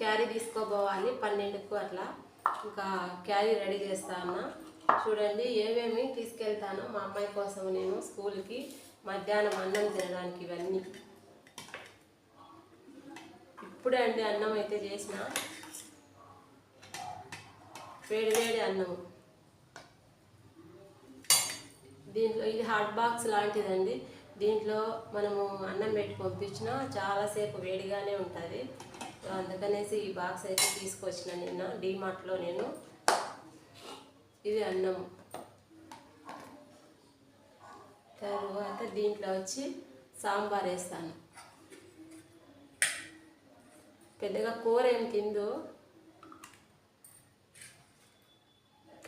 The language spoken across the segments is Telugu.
క్యారీ తీసుకోబోవాలి పన్నెండుకు అట్లా. ఇంకా క్యారీ రెడీ చేస్తా అన్నా. చూడండి ఏమేమి తీసుకెళ్తానో మా అమ్మాయి కోసం నేను స్కూల్కి మధ్యాహ్నం అన్నం తినడానికి ఇవన్నీ. ఇప్పుడే అండి అన్నం అయితే చేసిన. వేడి వేడి అన్నం. దీంట్లో ఇది హాట్ బాక్స్ లాంటిదండి. దీంట్లో మనము అన్నం పెట్టి పంపించినా చాలాసేపు వేడిగానే ఉంటుంది. అందుకనేసి ఈ బాక్స్ అయితే తీసుకొచ్చిన నిన్న డీమార్ట్లో నేను. ఇది అన్నం. తర్వాత దీంట్లో వచ్చి సాంబార్ వేస్తాను. పెద్దగా కూర ఏం తిందో.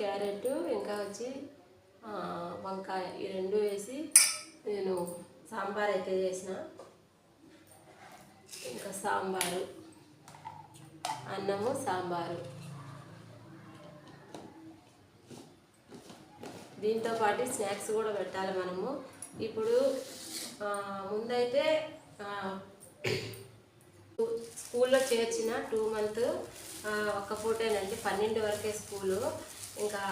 క్యారెట్ ఇంకా వచ్చి వంకాయ. ఈ రెండు వేసి నేను సాంబార్ అయితే చేసిన. ఇంకా సాంబారు. అన్నము సాంబారు. దీంతో పాటు స్నాక్స్ కూడా పెట్టాలి మనము. ఇప్పుడు ముందైతే స్కూల్లో చేర్చిన టూ మంత్ ఒక్క పూటేనండి. పన్నెండు వరకే స్కూలు. ఇంకా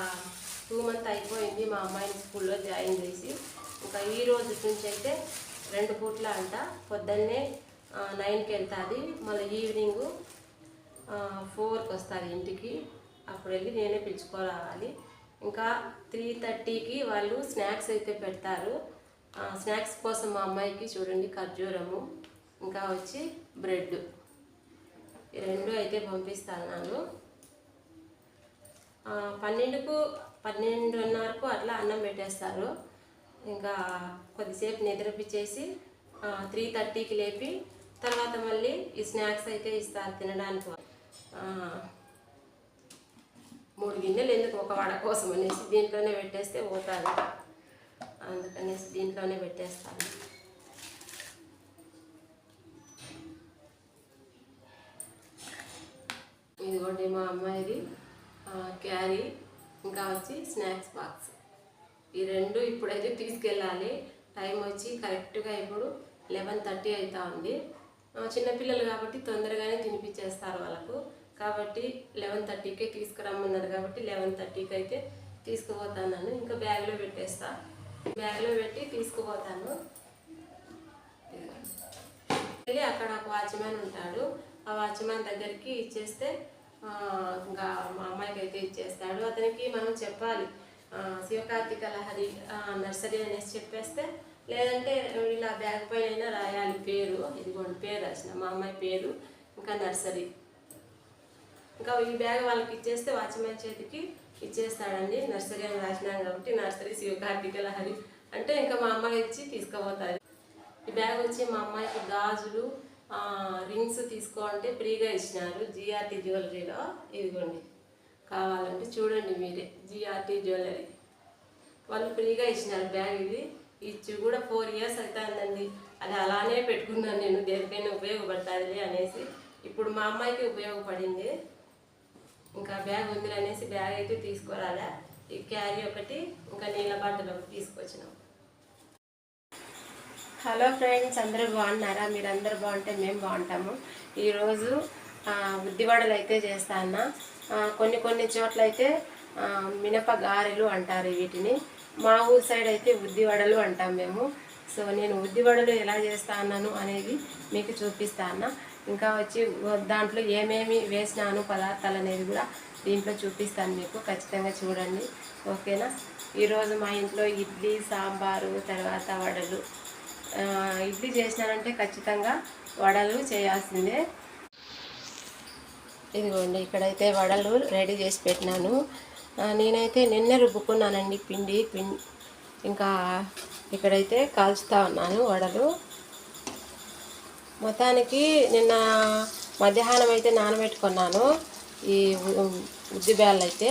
టూ మంత్ అయిపోయింది మా అమ్మాయిని స్కూల్లో జాయిన్ చేసి. ఇంకా ఈ రోజు నుంచి అయితే రెండు పూట్ల అంట. పొద్దున్నే నైన్కి వెళ్తుంది. మళ్ళీ ఈవినింగు ఫోర్కి వస్తారు ఇంటికి. అప్పుడు వెళ్ళి నేనే పిలుచుకోరావాలి ఇంకా త్రీ థర్టీకి వాళ్ళు స్నాక్స్ అయితే పెడతారు. స్నాక్స్ కోసం మా అమ్మాయికి చూడండి ఖర్జూరము ఇంకా వచ్చి బ్రెడ్ ఈ రెండు అయితే పంపిస్తాను నేను. పన్నెండుకు పన్నెండున్నరకు అట్లా అన్నం పెట్టేస్తారు. ఇంకా కొద్దిసేపు నిద్రపిచ్చేసి త్రీ థర్టీకి లేపి తర్వాత మళ్ళీ ఈ స్నాక్స్ అయితే ఇస్తారు తినడానికి. మూడు గిన్నెలు ఎందుకు ఒక వడ కోసం అనేసి దీంట్లోనే పెట్టేస్తే పోతుంది. అందుకనేసి దీంట్లోనే పెట్టేస్తాను. ఇదిగోండి మా అమ్మాయిది క్యారీ ఇంకా వచ్చి స్నాక్స్ బాక్స్. ఈ రెండు ఇప్పుడైతే తీసుకెళ్ళాలి. టైం వచ్చి కరెక్ట్గా ఇప్పుడు లెవెన్ థర్టీ అవుతా ఉంది. చిన్నపిల్లలు కాబట్టి తొందరగానే తినిపించేస్తారు వాళ్ళకు. కాబట్టి లెవెన్ థర్టీకే తీసుకురమ్మన్నారు కాబట్టి లెవెన్ థర్టీకి అయితే తీసుకుపోతాను ఇంకా బ్యాగ్లో పెట్టేస్తా. బ్యాగ్లో పెట్టి తీసుకుపోతాను. వెళ్ళి అక్కడ ఒక వాచ్మెన్ ఉంటాడు. ఆ వాచ్మెన్ దగ్గరికి ఇచ్చేస్తే ఇంకా మా అమ్మాయికి అయితే ఇచ్చేస్తాడు. అతనికి మనం చెప్పాలి శివకార్తిక లహరి నర్సరీ అనేసి చెప్పేస్తే లేదంటే బ్యాగ్ పైన రాయాలి పేరు. ఇదిగోండి పేరు రాసిన మా అమ్మాయి పేరు ఇంకా నర్సరీ. ఇంకా ఈ బ్యాగ్ వాళ్ళకి ఇచ్చేస్తే వాచ్మెన్ చేతికి ఇచ్చేస్తాడండి. నర్సరీ అని రాసినాం కాబట్టి నర్సరీ శివకార్తిక లహరి అంటే ఇంకా మా అమ్మాయి ఇచ్చి తీసుకుపోతారు. ఈ బ్యాగ్ వచ్చి మా అమ్మాయికి గాజులు రింగ్స్ తీసుకో అంటే ఫ్రీగా ఇచ్చినారు జిఆర్టీ జ్యువెలరీలో. ఇదిగోండి కావాలంటే చూడండి మీరే జిఆర్టీ జ్యువెలరీ. వాళ్ళు ఫ్రీగా ఇచ్చినారు బ్యాగ్ ఇది. ఇచ్చి కూడా ఫోర్ ఇయర్స్ అవుతుందండి. అది అలానే పెట్టుకున్నాను నేను దేనికైనా ఉపయోగపడుతుంది అనేసి. ఇప్పుడు మా అమ్మాయికి ఉపయోగపడింది. ఇంకా బ్యాగ్ ఉంది అనేసి బ్యాగ్ అయితే తీసుకురాలా. ఈ క్యారీ ఒకటి ఇంకా నీళ్ళ బాటిల్ ఒకటి తీసుకొచ్చినాం. హలో ఫ్రెండ్స్ అందరూ బాగున్నారా? మీరు అందరూ బాగుంటే మేము బాగుంటాము. ఈరోజు ఆ, ఉద్దివడలు అయితే అన్న. కొన్ని కొన్ని చోట్ల అయితే మినప గారెలు అంటారు వీటిని. మా ఊరు సైడ్ అయితే ఉద్దివడలు అంటాం మేము. సో నేను ఉద్దివడలు ఎలా చేస్తాను అనేది మీకు చూపిస్తాను ఇంకా వచ్చి దాంట్లో ఏమేమి వేసినాను పదార్థాలు అనేది కూడా దీంట్లో చూపిస్తాను మీకు. ఖచ్చితంగా చూడండి. ఓకేనా? ఈరోజు మా ఇంట్లో ఇడ్లీ సాంబారు తర్వాత వడలు. ఇడ్లీ చేసినానంటే ఖచ్చితంగా వడలు చేయాల్సిందే. ఇదిగోండి ఇక్కడైతే వడలు రెడీ చేసి పెట్టినాను. నేనైతే నిన్నే రుబ్బుకున్నానండి పిండి పిండి. ఇంకా ఇక్కడైతే కాల్చుతా ఉన్నాను వడలు. మొత్తానికి నిన్న మధ్యాహ్నం అయితే నానబెట్టుకున్నాను. ఈ ఉద్దిబేళ్ళు ఉద్ది అయితే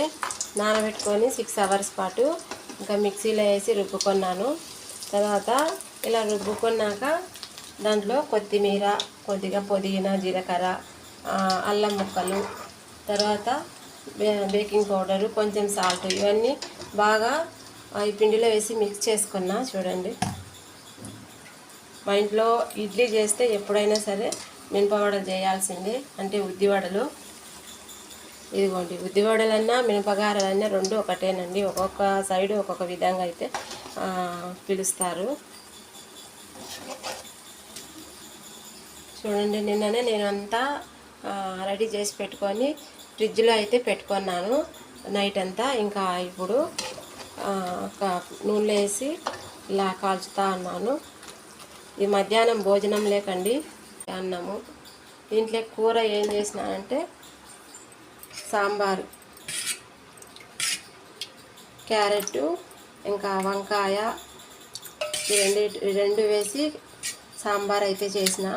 నానబెట్టుకొని సిక్స్ అవర్స్ పాటు ఇంకా మిక్సీలో వేసి రుబ్బుకున్నాను. తర్వాత ఇలా రుబ్బుకున్నాక దాంట్లో కొత్తిమీర కొద్దిగా పుదీనా జీలకర్ర అల్లం ముక్కలు తర్వాత బేకింగ్ పౌడరు కొంచెం సాల్ట్ ఇవన్నీ బాగా ఈ పిండిలో వేసి మిక్స్ చేసుకున్నా చూడండి. మా ఇంట్లో ఇడ్లీ చేస్తే ఎప్పుడైనా సరే మినపవడలు చేయాల్సిందే. అంటే ఉద్దివడలు. ఇదిగోండి ఉద్దివడలన్నా మినపగారలన్నా రెండు ఒకటేనండి. ఒక్కొక్క సైడ్ ఒక్కొక్క విధంగా అయితే పిలుస్తారు. చూడండి నిన్ననే నేను అంతా రెడీ చేసి పెట్టుకొని ఫ్రిడ్జ్లో అయితే పెట్టుకున్నాను నైట్ అంతా. ఇంకా ఇప్పుడు ఒక నూనెలో వేసి ఇలా కాల్చుతా ఉన్నాను. ఈ మధ్యాహ్నం భోజనం లేకండి అన్నము. దీంట్లో కూర ఏం చేసినానంటే సాంబారు క్యారెట్ ఇంకా వంకాయ రెండు రెండు వేసి సాంబార్ అయితే చేసిన.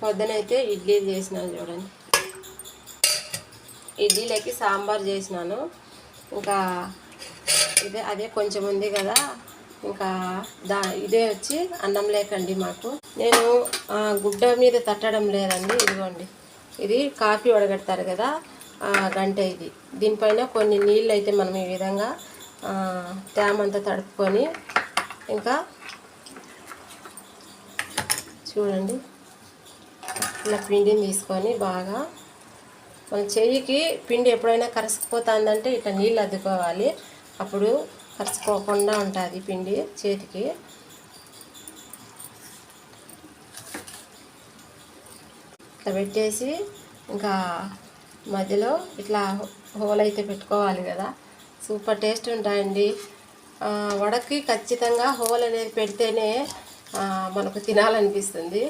పొద్దునైతే ఇడ్లీ చేసిన చూడండి. ఇడ్లీలోకి సాంబార్ చేసినాను. ఇంకా ఇదే అదే కొంచెం ఉంది కదా. ఇంకా దా ఇదే వచ్చి అన్నం లేకండి మాకు. నేను ఆ, గుడ్డ మీద తట్టడం లేదండి ఇదిగోండి. ఇది కాఫీ వడగడతారు కదా గంట ఇది. దీనిపైన కొన్ని నీళ్ళు అయితే మనం ఈ విధంగా ట్యామ్ తేమ అంతా తడుపుకొని ఇంకా చూడండి. ఇలా పిండిని తీసుకొని బాగా మన చెయ్యికి పిండి ఎప్పుడైనా కరుసుకుపోతుందంటే ఇట్లా నీళ్ళు అద్దుకోవాలి. అప్పుడు కరుచుకోకుండా ఉంటుంది పిండి చేతికి. ఇట్లా పెట్టేసి ఇంకా మధ్యలో ఇట్లా హోల్ అయితే పెట్టుకోవాలి కదా. సూపర్ టేస్ట్ ఉంటాయండి. వడకి ఖచ్చితంగా హోల్ అనేది పెడితేనే మనకు తినాలనిపిస్తుంది.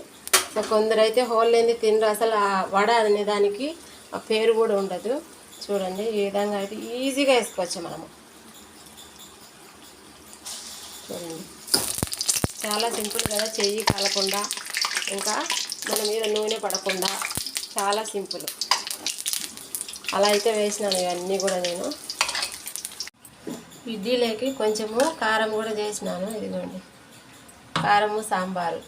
సో కొందరైతే హోల్ అనేది తినరు. అసలు ఆ వడ అనే దానికి ఆ పేరు కూడా ఉండదు. చూడండి ఈ విధంగా అయితే ఈజీగా వేసుకోవచ్చు మనము. చూడండి. చాలా సింపుల్ కదా చెయ్యి కాలకుండా ఇంకా మన మీద నూనె పడకుండా. చాలా సింపుల్. అలా అయితే వేసినాను ఇవన్నీ కూడా నేను. ఇడ్లీలోకి కొంచెము కారం కూడా చేసినాను ఇదిగోండి. కారము సాంబారు.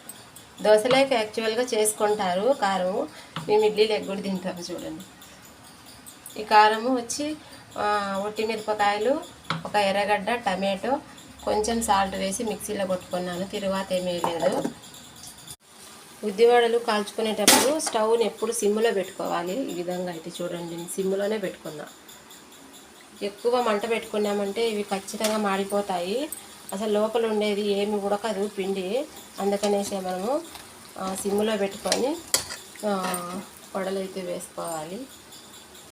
దోశలోకి యాక్చువల్గా చేసుకుంటారు కారము. మేము ఇడ్లీలోకి కూడా తింటాము చూడండి. ఈ కారము వచ్చి ఒట్టి మిరపకాయలు ఒక ఎర్రగడ్డ టమాటో కొంచెం సాల్ట్ వేసి మిక్సీలో కొట్టుకున్నాను. తిరువాత ఏమీ లేదు. ఉద్దివాడలు కాల్చుకునేటప్పుడు స్టవ్ని ఎప్పుడు సిమ్లో పెట్టుకోవాలి. ఈ విధంగా అయితే చూడండి. సిమ్లోనే పెట్టుకున్నా. ఎక్కువ మంట పెట్టుకున్నామంటే ఇవి ఖచ్చితంగా మాడిపోతాయి. అసలు లోపల ఉండేది ఏమి ఉడకదు పిండి. అందుకనేసే మనము సిమ్లో పెట్టుకొని ఆ, వడలు అయితే వేసుకోవాలి.